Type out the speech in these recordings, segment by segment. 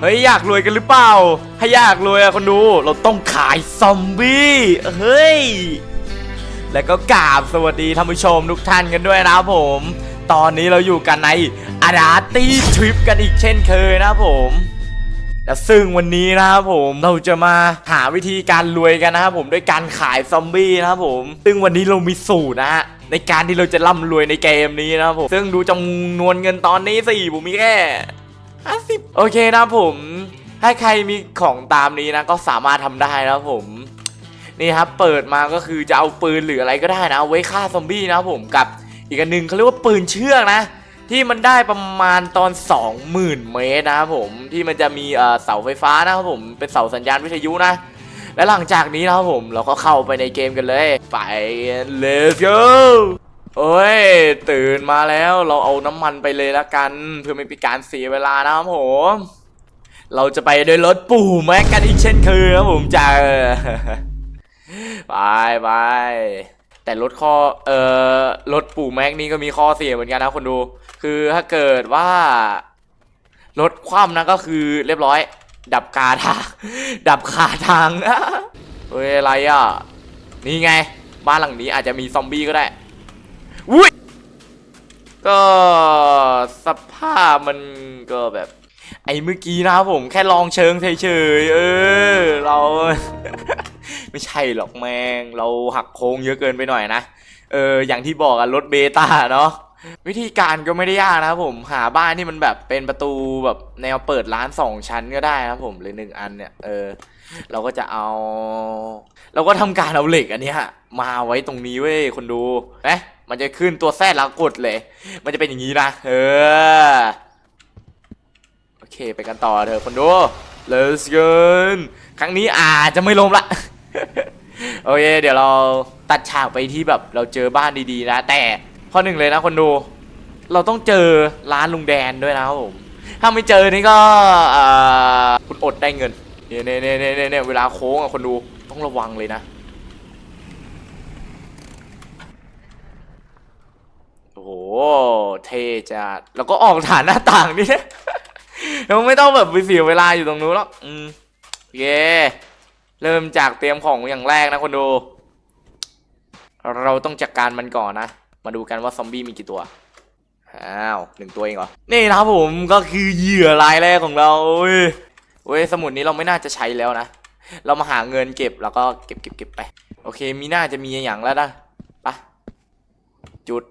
เฮ้ยอยากรวยกันหรือเปล่า ถ้าอยากรวยอะคนดู เราต้องขายซอมบี้เฮ้ย แล้วก็กราบสวัสดีท่านผู้ชมทุกท่านกันด้วยนะครับผม ตอนนี้เราอยู่กันในอาราตี้ทริปกันอีกเช่นเคยนะครับผมและซึ่งวันนี้นะครับผมเราจะมาหาวิธีการรวยกันนะครับผมด้วยการขายซอมบี้นะครับผม ซึ่งวันนี้เรามีสูตรนะฮะในการที่เราจะร่ำรวยในเกมนี้นะครับผมซึ่งดูจำนวนเงินตอนนี้สิผมมีแค่ ห้าสิบโอเคนะผมถ้าใครมีของตามนี้นะก็สามารถทำได้นะผม นี่ครับเปิดมาก็คือจะเอาปืนหรืออะไรก็ได้นะเอาไว้ฆ่าซอมบี้นะผมกับอีกอันหนึ่งเขาเรียกว่าปืนเชือกนะ ที่มันได้ประมาณตอน 20,000 เมตรนะครับผมที่มันจะมีเอ่อเสาไฟฟ้านะครับผมเป็นเสาสัญญาณวิทยุนะและหลังจากนี้นะครับผมเราก็เข้าไปในเกมกันเลย ไป let's go โอ้ย ตื่นมาแล้วเราเอาน้ำมันไปเลยละกัน เพื่อไม่เป็นการเสียเวลานะครับผม เราจะไปด้วยรถปู่แม็กกันอีกเช่นเคยครับผมจ้าไปไปแต่รถข้อเอ่อรถปู่แม็กนี่ก็มีข้อเสียเหมือนกันนะคนดู คือถ้าเกิดว่ารถคว่ำนะก็คือเรียบร้อย ดับคาทางดับคาทางเฮ้ยอะไรอะ นี่ไง บ้านหลังนี้อาจจะมีซอมบี้ก็ได้ ก็สภาพมันก็แบบ ไอ้เมื่อกี้นะครับผมแค่ลองเชิงเฉยๆเออ เรา ไม่ใช่หรอกแมง เราหักโค้งเยอะเกินไปหน่อยนะ เออ อย่างที่บอกอะรถเบต้าเนาะวิธีการก็ไม่ได้ยากนะครับผมหาบ้านที่มันแบบเป็นประตูแบบแนวเปิดร้านสองชั้นก็ได้นะครับผมหรือหนึ่งอันเนี่ยเออ เราก็จะเอา เราก็ทำการเอาเหล็กอันเนี้ยมาไว้ตรงนี้เว้ยคนดูเอ๊ะ มันจะขึ้นตัวแซดแล้วกดเลย มันจะเป็นอย่างนี้นะ เออ โอเค ไปกันต่อเถอะคนดู Let's go ครั้งนี้อาจจะไม่ล้มละ โอเค เดี๋ยวเราตัดฉากไปที่แบบเราเจอบ้านดีๆนะ แต่ข้อหนึ่งเลยนะคนดู เราต้องเจอร้านลุงแดนด้วยนะครับผม ถ้าไม่เจอนี่ก็คุณอดได้เงินเนี่ยเนี่ยเนี่ยเนี่ยเนี่ยเวลาโค้งอะคนดูต้องระวังเลยนะ โอ้โหเท่จัดแล้วก็ออกฐานหน้าต่างนี่เราไม่ต้องแบบไปเสียเวลาอยู่ตรงนู้นหรอกอืมโอเคเริ่มจากเตรียมของอย่างแรกนะคนดู เราต้องจัดการมันก่อนนะ มาดูกันว่าซอมบี้มีกี่ตัวอ้าวหนึ่งตัวเองเหรอ นี่นะครับผมก็คือเหยื่อรายแรกของเราเว้ยเว้ยสมุดนี้เราไม่น่าจะใช้แล้วนะ เรามาหาเงินเก็บแล้วก็เก็บเก็บเก็บไป โอเคมีน่าจะมีอย่างแล้วนะไปะจุด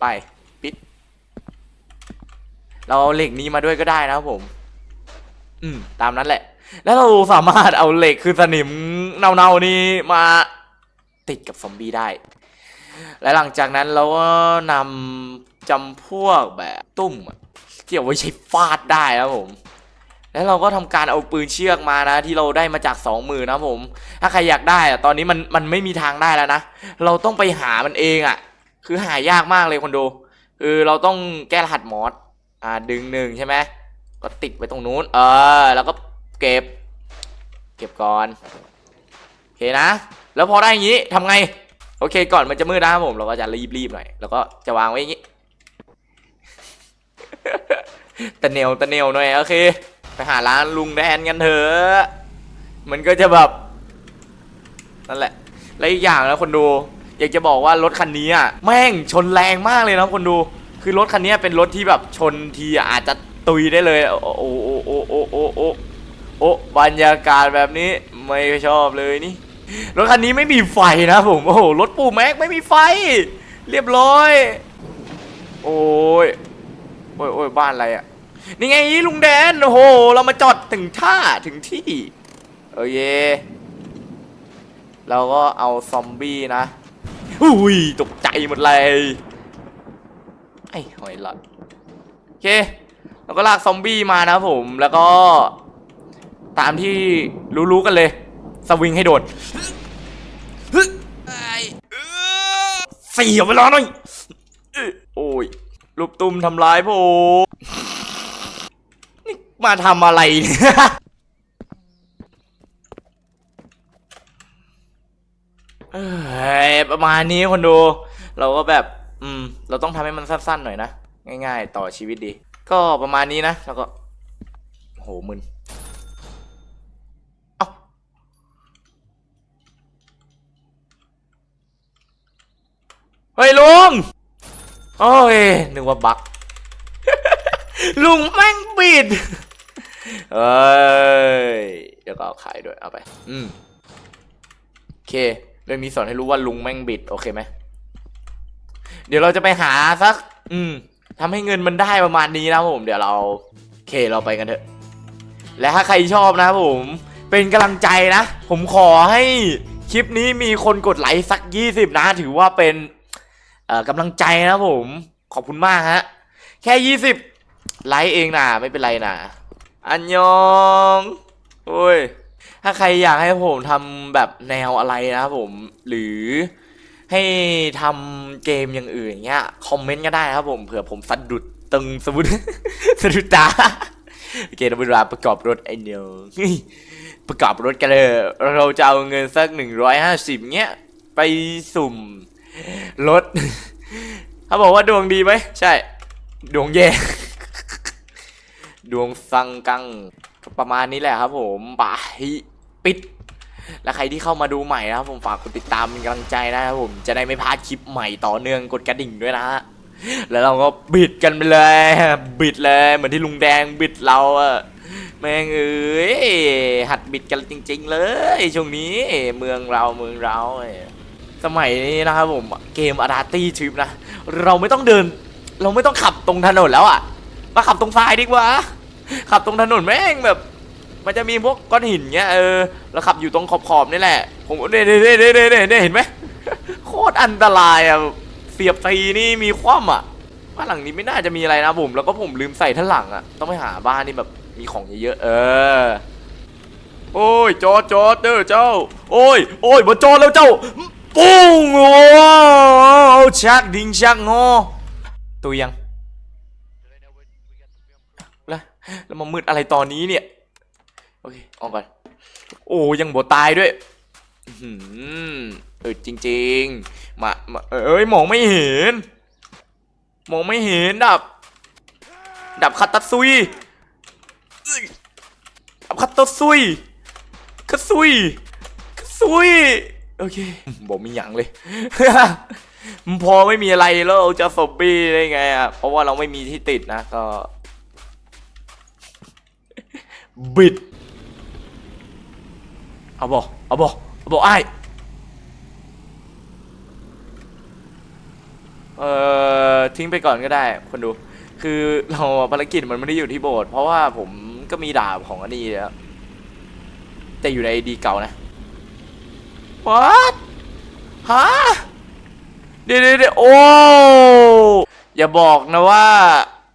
ไปปิด เราเอาเหล็กนี้มาด้วยก็ได้นะครับผม อืม ตามนั้นแหละ แล้วเราสามารถเอาเหล็กคือสนิมเน่าๆนี้มาติดกับซอมบี้ได้ และหลังจากนั้นเราก็นำจำพวกแบบตุ้มที่เอาไว้ใช้ฟาดได้นะครับผม แล้วเราก็ทำการเอาปืนเชือกมานะ ที่เราได้มาจากสองมือนะครับผม ถ้าใครอยากได้อะตอนนี้มันมันไม่มีทางได้แล้วนะ เราต้องไปหามันเองอะ คือหายากมากเลยคนดู คือเราต้องแก้รหัสมอสอ่าดึงหนึ่งใช่ไหมก็ติดไว้ตรงนู้น เออ แล้วก็เก็บ เก็บก่อนโอเคนะ แล้วพอได้อย่างนี้ทำไง โอเค ก่อนมันจะมืดนะครับผม เราก็จะรีบๆหน่อย แล้วก็จะวางไว้อย่างนี้ตะเนียวตะเนียวหน่อยโอเค ไปหาร้านลุงแดนกันเถอะมันก็จะแบบนั่นแหละ และอีกอย่างนะคนดู อยากจะบอกว่ารถคันนี้อะแม่งชนแรงมากเลยนะคนดู คือรถคันนี้เป็นรถที่แบบชนทีอาจจะตุยได้เลย โอ้โอ้โอ้โอ้โอ้โอ้โอ้บรรยากาศแบบนี้ไม่ชอบเลยนี่รถคันนี้ไม่มีไฟนะผมโอ้รถปูแม็กไม่มีไฟ เรียบร้อย โอ้ยโอ้ยโอ้ยบ้านอะไรอะนี่ไงลุงแดนโอ้โหเรามาจอดถึงท่าถึงที่โอเคเราก็เอาซอมบี้นะ อุ้ยตกใจหมดเลยไอ้หอยหลอดโอเคแล้วก็ลากซอมบี้มานะผมแล้วก็ ตามที่รู้ๆกันเลย สวิงให้โดดเสียเวลาหน่อยเอ้ยโอ้ยลูกตุ้มทำร้ายผมนี่มาทำอะไรเนี่ย เอ้ยประมาณนี้คนดู เราก็แบบ อืม เราต้องทำให้มันสั้นๆหน่อยนะ ง่าย ๆ ต่อชีวิตดี ก็ประมาณนี้นะ แล้วก็ โหมึนเอ้าเฮ้ยลุง โอ้ย นึกว่าบัก ลุงแม่งบิด เอ้ย เดี๋ยวก็เอาขายด้วย เอาไป อืม โอเค เรื่องนี้สอนให้รู้ว่าลุงแม่งบิด โอเคไหม เดี๋ยวเราจะไปหาสัก อืมทำให้เงินมันได้ประมาณนี้นะผม เดี๋ยวเราโอเคเราไปกันเถอะ และถ้าใครชอบนะผม เป็นกำลังใจนะ ผมขอให้คลิปนี้มีคนกดไลค์สัก 20 นะ ถือว่าเป็นกำลังใจนะผม ขอบคุณมากฮะ แค่ 20 ไลค์เองนะไม่เป็นไรนะอันยอง โอ้ย ถ้าใครอยากให้ผมทำแบบแนวอะไรนะครับผม หรือให้ทำเกมอย่างอื่นเงี้ย คอมเมนต์ก็ได้นะครับผมเผื่อผมสะดุดตึงสะดุดสะดุดตาโอเคเราเวลาประกอบรถไอเนียวประกอบรถกันเลย เราจะเอาเงินสักหนึ่งร้อยห้าสิบเงี้ย ไปสุ่มรถเขาบอกว่าดวงดีไหมใช่ ดวงแย่ดวงสังกัง ประมาณนี้แหละครับผมบาย ปิด และใครที่เข้ามาดูใหม่นะครับผมฝากกดติดตามเป็นกำลังใจนะครับผมจะได้ไม่พลาดคลิปใหม่ต่อเนื่องกดกระดิ่งด้วยนะฮะแล้วเราก็บิดกันไปเลยบิดเลยเหมือนที่ลุงแดงบิดเราอะแม่งเอ้ยหัดบิดกันจริง ๆ เลยช่วงนี้เมืองเราเมืองเราสมัยนี้นะครับผมเกมอาราตี้ทริปนะเราไม่ต้องเดิน เราไม่ต้องขับตรงถนนแล้วอะมาขับตรงทรายดีกว่า ขับตรงถนนแม่งแบบ มันจะมีพวกก้อนหินเงี้ยเออแล้วขับอยู่ตรงขอบๆนี่แหละ ผมเนี่ยเนี่ยเนี่ยเนี่ยเนี่ยเห็นไหมโคตรอันตรายอะเสียบตีนี่มีคว่ำอะบ้านหลังนี้ไม่น่าจะมีอะไรนะผมแล้วก็ผมลืมใส่ท่านหลังอะต้องไปหาบ้านนี่แบบมีของเยอะๆเออ โอ้ยจอดจอดเด้อเจ้า โอ้ยโอ้ยมาจอดแล้วเจ้าปุ้งโอ้ชักดิงชักงอตัวยังแล้วแล้วมามืดอะไรตอนนี้เนี่ย อเคออกก่อนโอ้ยังบ่ตายด้วยอื้อหือเออจริงๆมามาเอ้ยมองไม่เห็น มองไม่เห็นดับ ดับคาตาซุยเอ้ยดับคาตาซุยคาซุยคาซุยโอเคบอกมีหยังเลยพอไม่มีอะไรแล้วเราจะซอมบี้ได้ไงอะเพราะว่าเราไม่มีที่ติดนะก็บิด เอาบอกเอาบอกเอาบอกไอ้เอ่อทิ้งไปก่อนก็ได้คนดู คือเราภารกิจมันไม่ได้อยู่ที่โบสถ์เพราะว่าผมก็มีดาบของอันนี้แล้วแต่อยู่ในดีเก่านะ what ฮะเดี๋ยวเดี๋ยวเดี๋ยวโอ้อย่าบอกนะว่า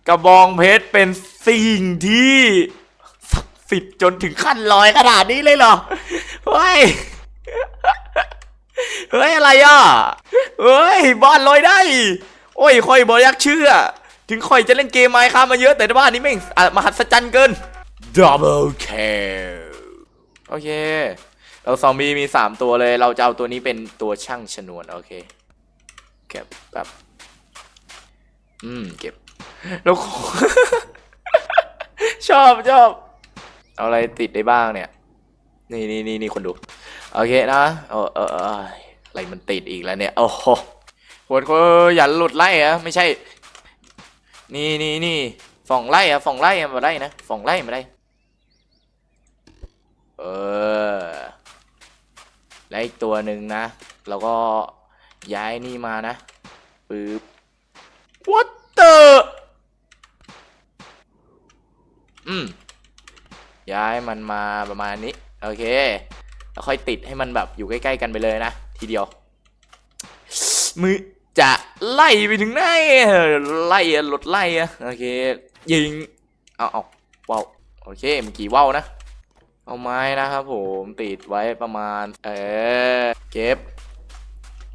กระบองเพชรเป็นสิ่งที่ สิทธิ์จนถึงขั้นลอยขนาดนี้เลยเหรอ เฮ้ย เฮ้ย อะไรอะ เฮ้ยบ้านลอยได้ โอ้ยคอยบอยักเชื่อ ถึงคอยจะเล่นเกมไมค์ครับมาเยอะแต่ในบ้านนี้แม่งอะมหัศจรรย์เกิน Double kill โอเค เราซอมบี้มี 3 ตัวเลย เราจะเอาตัวนี้เป็นตัวช่างชนวน โอเค เก็บแบบอืม เก็บ แล้ว ชอบชอบ เอาอะไรติดได้บ้างเนี่ย นี่นี่นี่นี่คนดู โอเคนะเออเอออะไรมันติดอีกแล้วเนี่ย โอ้โหปวดก็อย่าหลุดไล่อะไม่ใช่ นี่นี่นี่ฝ่องไล่อะฝ่องไล่อะมาไล่นะฝ่องไล่มาได้เออแล้วอีกตัวหนึ่งนะแล้วก็ย้ายนี่มานะปึ๊บ what the อืม ย้ายมันมาประมาณนี้ โอเค แล้วค่อยติดให้มันแบบอยู่ใกล้ๆกันไปเลยนะ ทีเดียว มือจะไล่ไปถึงไหนไล่หลดไล่อะโอเค ยิง เอาเอาว้าวโอเคเมื่อกี้ว่าวนะ เอาไม้นะครับผมติดไว้ประมาณ เออเก็บ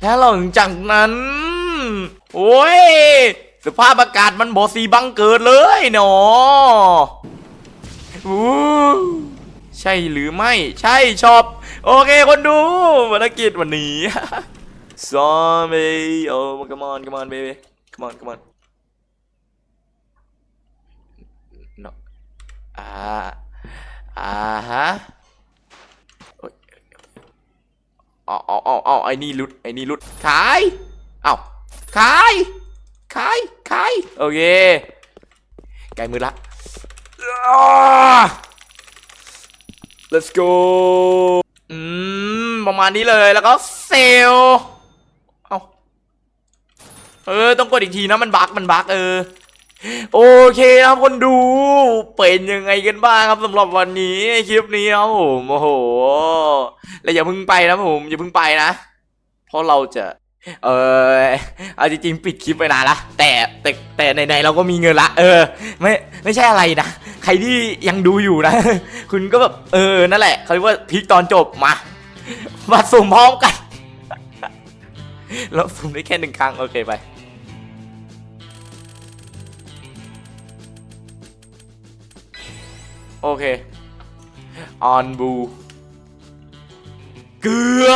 แล้วหลังจากนั้น โอ้ยสภาพอากาศมันบอสีบังเกิดเลยเนาะ ใช่หรือไม่ใช่ชอบ โอเคคนดูภารกิจวันนี้ซอมบี้โอ้กมอนกมอนเบบี้กมอนกมอนเนาะอ่าอ่าฮะเอาเอาเอาเอาไอ้นี่ลุดไอ้นี่ลุดขายเอาขายขายขายโอเคไกลมือละ let's go อืม ประมาณนี้เลยแล้วก็เซลเอาเออ ต้องกดอีกทีนะมันบั๊กมันบั๊กเออ โอเคครับคนดู เป็นยังไงกันบ้างครับสำหรับวันนี้คลิปนี้ครับผมโอ้โห แล้วอย่าเพิ่งไปนะผมอย่าเพิ่งไปนะ เพราะเราจะเออเอาจริงๆปิดคลิปไปนานละแต่แต่แต่ในๆเราก็มีเงินละ เออ ไม่ไม่ใช่อะไรนะ ใครที่ยังดูอยู่นะ คุณก็แบบเออนั่นแหละเขาเรียกว่าพลิกตอนจบมา มาสุ่มพร้อมกันเราสุ่มได้แค่หนึ่งครั้ง โอเคไปโอเค ออนบู เกลือ